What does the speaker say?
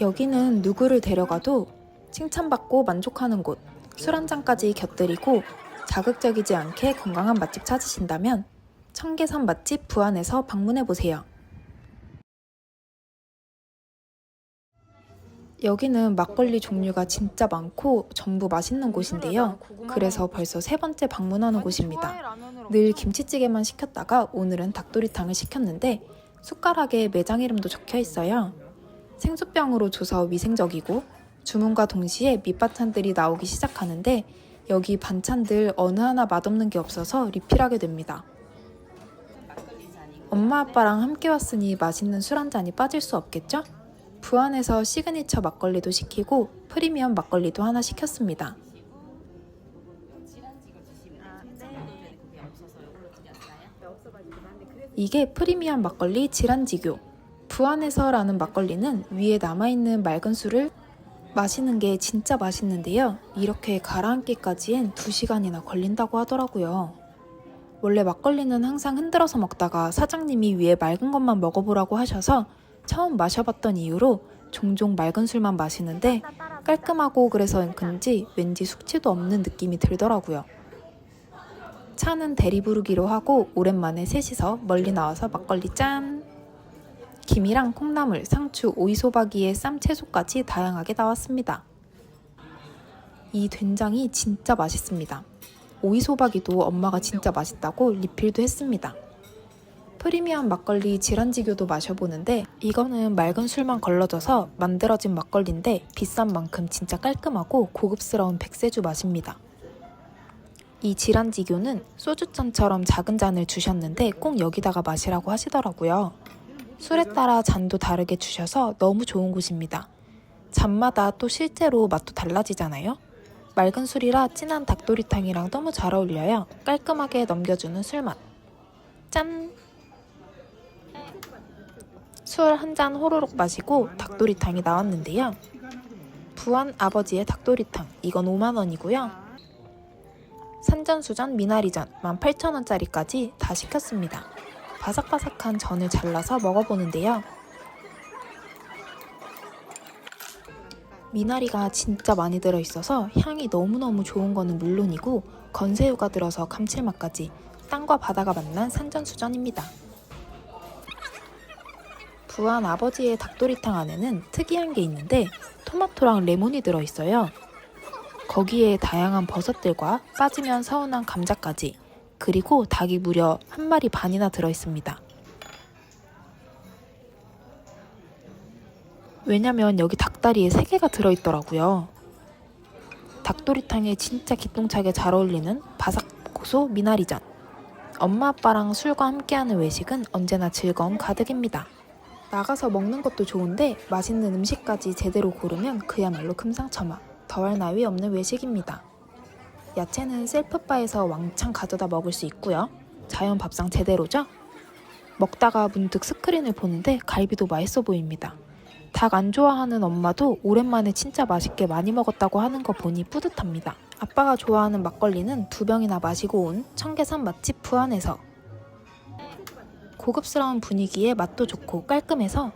여기는 누구를 데려가도 칭찬받고 만족하는 곳, 술 한 잔까지 곁들이고 자극적이지 않게 건강한 맛집 찾으신다면 청계산 맛집 부안에서 방문해 보세요. 여기는 막걸리 종류가 진짜 많고 전부 맛있는 곳인데요. 그래서 벌써 세 번째 방문하는 곳입니다. 늘 김치찌개만 시켰다가 오늘은 닭도리탕을 시켰는데 숟가락에 매장 이름도 적혀 있어요. 생수병으로 줘서 위생적이고 주문과 동시에 밑반찬들이 나오기 시작하는데 여기 반찬들 어느 하나 맛없는 게 없어서 리필하게 됩니다. 엄마 아빠랑 함께 왔으니 맛있는 술 한 잔이 빠질 수 없겠죠? 부안에서 시그니처 막걸리도 시키고 프리미엄 막걸리도 하나 시켰습니다. 이게 프리미엄 막걸리 질환지교. 부안에서라는 막걸리는 위에 남아있는 맑은 술을 마시는 게 진짜 맛있는데요. 이렇게 가라앉기까지엔 2시간이나 걸린다고 하더라고요. 원래 막걸리는 항상 흔들어서 먹다가 사장님이 위에 맑은 것만 먹어보라고 하셔서 처음 마셔봤던 이후로 종종 맑은 술만 마시는데 깔끔하고 그래서 그런지 왠지 숙취도 없는 느낌이 들더라고요. 차는 대리 부르기로 하고 오랜만에 셋이서 멀리 나와서 막걸리 짠! 김이랑 콩나물, 상추, 오이소박이에 쌈 채소까지 다양하게 나왔습니다. 이 된장이 진짜 맛있습니다. 오이소박이도 엄마가 진짜 맛있다고 리필도 했습니다. 프리미엄 막걸리 질환지교도 마셔보는데 이거는 맑은 술만 걸러져서 만들어진 막걸리인데 비싼 만큼 진짜 깔끔하고 고급스러운 백세주 맛입니다. 이 질환지교는 소주잔처럼 작은 잔을 주셨는데 꼭 여기다가 마시라고 하시더라고요. 술에 따라 잔도 다르게 주셔서 너무 좋은 곳입니다. 잔마다 또 실제로 맛도 달라지잖아요. 맑은 술이라 진한 닭도리탕이랑 너무 잘 어울려요. 깔끔하게 넘겨주는 술맛. 짠! 술 한 잔 호로록 마시고 닭도리탕이 나왔는데요. 부안 아버지의 닭도리탕. 이건 5만원이고요. 산전수전 미나리전 18,000원짜리까지 다 시켰습니다. 바삭바삭한 전을 잘라서 먹어보는데요. 미나리가 진짜 많이 들어있어서 향이 너무너무 좋은 거는 물론이고 건새우가 들어서 감칠맛까지 땅과 바다가 만난 산전수전입니다. 부안 아버지의 닭도리탕 안에는 특이한 게 있는데 토마토랑 레몬이 들어있어요. 거기에 다양한 버섯들과 빠지면 서운한 감자까지 그리고 닭이 무려 한 마리 반이나 들어있습니다. 왜냐면 여기 닭다리에 3개가 들어있더라고요. 닭도리탕에 진짜 기똥차게 잘 어울리는 바삭 고소 미나리전. 엄마 아빠랑 술과 함께하는 외식은 언제나 즐거움 가득입니다. 나가서 먹는 것도 좋은데 맛있는 음식까지 제대로 고르면 그야말로 금상첨화. 더할 나위 없는 외식입니다. 야채는 셀프바에서 왕창 가져다 먹을 수 있고요. 자연 밥상 제대로죠? 먹다가 문득 스크린을 보는데 갈비도 맛있어 보입니다. 닭 안 좋아하는 엄마도 오랜만에 진짜 맛있게 많이 먹었다고 하는 거 보니 뿌듯합니다. 아빠가 좋아하는 막걸리는 두 병이나 마시고 온 청계산 맛집 부안에서 고급스러운 분위기에 맛도 좋고 깔끔해서